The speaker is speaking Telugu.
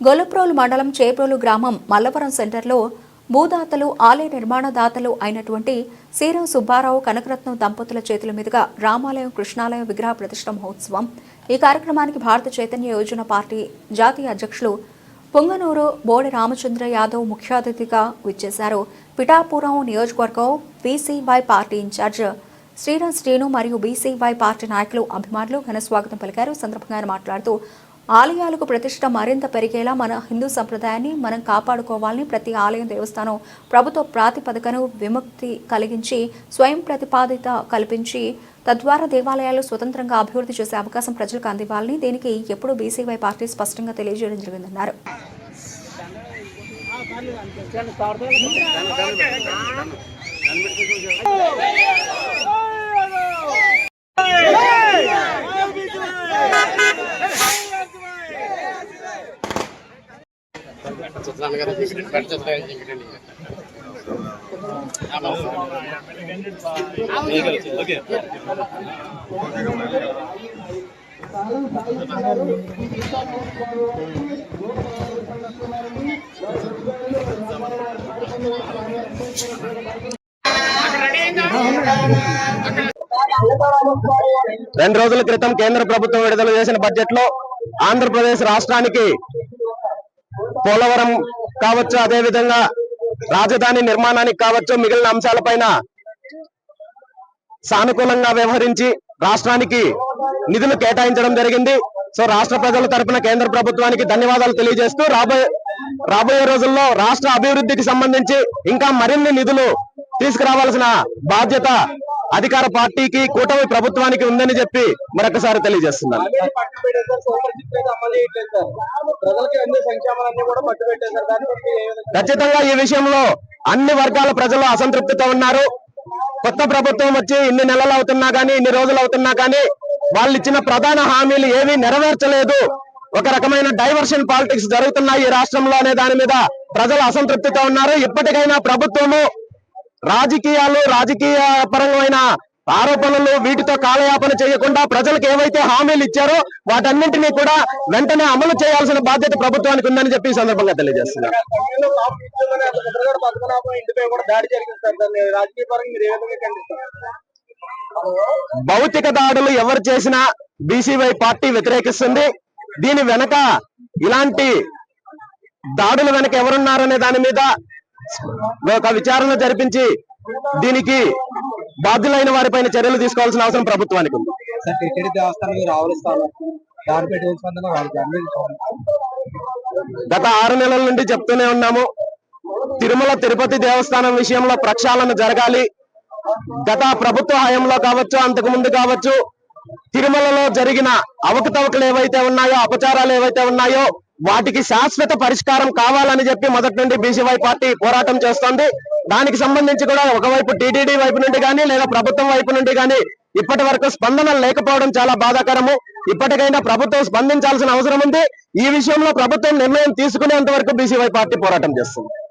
గొల్లప్రోలు మండలం చేప్రోలు గ్రామం మల్లవరం సెంటర్లో భూదాతలు ఆలయ నిర్మాణదాతలు అయినటువంటి సీరం సుబ్బారావు కనకరత్నం దంపతుల చేతుల మీదుగా రామాలయం కృష్ణాలయం విగ్రహ ప్రతిష్ట మహోత్సవం. ఈ కార్యక్రమానికి భారత చైతన్య యోజన పార్టీ జాతీయ అధ్యక్షులు పొంగనూరు బోడి రామచంద్ర యాదవ్ ముఖ్య అతిథిగా విచ్చేశారు. పిఠాపురం నియోజకవర్గం BCY party in charge Sriram Srinu మరియు బీసీవై పార్టీ నాయకులు అభిమానులు ఘన స్వాగతం పలికారు. సందర్భంగా ఆయన మాట్లాడుతూ ఆలయాలకు ప్రతిష్ట మరింత పెరిగేలా మన హిందూ సంప్రదాయాన్ని మనం కాపాడుకోవాలని ప్రతి ఆలయం దేవస్థానం ప్రభుత్వ ప్రాతిపదికను విముక్తి కలిగించి స్వయం ప్రతిపాదిత కల్పించి తద్వారా దేవాలయాలు స్వతంత్రంగా అభివృద్ధి చేసే అవకాశం ప్రజలకు అందివ్వాలని దీనికి ఎప్పుడూ బీసీవై పార్టీ స్పష్టంగా తెలియజేయడం జరిగిందన్నారు. రెండు రోజుల క్రితం కేంద్ర ప్రభుత్వం విడుదల చేసిన బడ్జెట్లో ఆంధ్రప్రదేశ్ రాష్ట్రానికి పోలవరం కావచ్చు అదేవిధంగా రాజధాని నిర్మాణానికి కావచ్చు మిగిలిన అంశాలపైన సానుకూలంగా వ్యవహరించి రాష్ట్రానికి నిధులు కేటాయించడం జరిగింది. సో రాష్ట్ర ప్రజల తరపున కేంద్ర ప్రభుత్వానికి ధన్యవాదాలు తెలియజేస్తూ రాబోయే రాబోయే రోజుల్లో రాష్ట్ర అభివృద్ధికి సంబంధించి ఇంకా మరిన్ని నిధులు తీసుకురావాల్సిన బాధ్యత అధికార పార్టీకి కూటమి ప్రభుత్వానికి ఉందని చెప్పి మరొకసారి తెలియజేస్తున్నాను. విధంగా ఖచ్చితంగా ఈ విషయంలో అన్ని వర్గాల ప్రజలు అసంతృప్తితో ఉన్నారు. కొత్త ప్రభుత్వం వచ్చి ఇన్ని నెలలు అవుతున్నా కానీ ఇన్ని రోజులు అవుతున్నా కానీ వాళ్ళు ఇచ్చిన ప్రధాన హామీలు ఏమీ నెరవేర్చలేదు. ఒక రకమైన డైవర్షన్ పాలిటిక్స్ జరుగుతున్నాయి ఈ రాష్ట్రంలో అనే దాని మీద ప్రజలు అసంతృప్తితో ఉన్నారు. ఇప్పటికైనా ప్రభుత్వము రాజకీయాలు రాజకీయ పరమైన ఆరోపణలు వీటితో కాలయాపన చేయకుండా ప్రజలకు ఏవైతే హామీలు ఇచ్చారో వాటన్నింటినీ కూడా వెంటనే అమలు చేయాల్సిన బాధ్యత ప్రభుత్వానికి ఉందని చెప్పి ఈ సందర్భంగా తెలియజేస్తున్నారు భౌతిక దాడులు ఎవరు చేసినా బీసీవై పార్టీ వ్యతిరేకిస్తుంది. దీని వెనక ఇలాంటి దాడుల వెనక ఎవరున్నారనే దాని మీద ఒక విచారణ జరిపించి దీనికి బాధ్యులైన వారిపైన చర్యలు తీసుకోవాల్సిన అవసరం ప్రభుత్వానికి ఉంది. గత ఆరు నెలల నుండి చెప్తూనే ఉన్నాము. తిరుమల తిరుపతి దేవస్థానం విషయంలో ప్రక్షాళన జరగాలి. గత ప్రభుత్వ హయాంలో కావచ్చు అంతకు ముందు కావచ్చు తిరుమలలో జరిగిన అవకతవకలు ఏవైతే ఉన్నాయో అపచారాలు ఏవైతే ఉన్నాయో వాటికి శాశ్వత పరిష్కారం కావాలని చెప్పి మొదటి నుండి బీసీవై పార్టీ పోరాటం చేస్తోంది. దానికి సంబంధించి కూడా ఒకవైపు టీటీడీ వైపు నుండి కానీ లేదా ప్రభుత్వం వైపు నుండి కానీ ఇప్పటి వరకు స్పందన లేకపోవడం చాలా బాధాకరము. ఇప్పటికైనా ప్రభుత్వం స్పందించాల్సిన అవసరం ఉంది. ఈ విషయంలో ప్రభుత్వం నిర్ణయం తీసుకునేంత వరకు బీసీవై పార్టీ పోరాటం చేస్తుంది.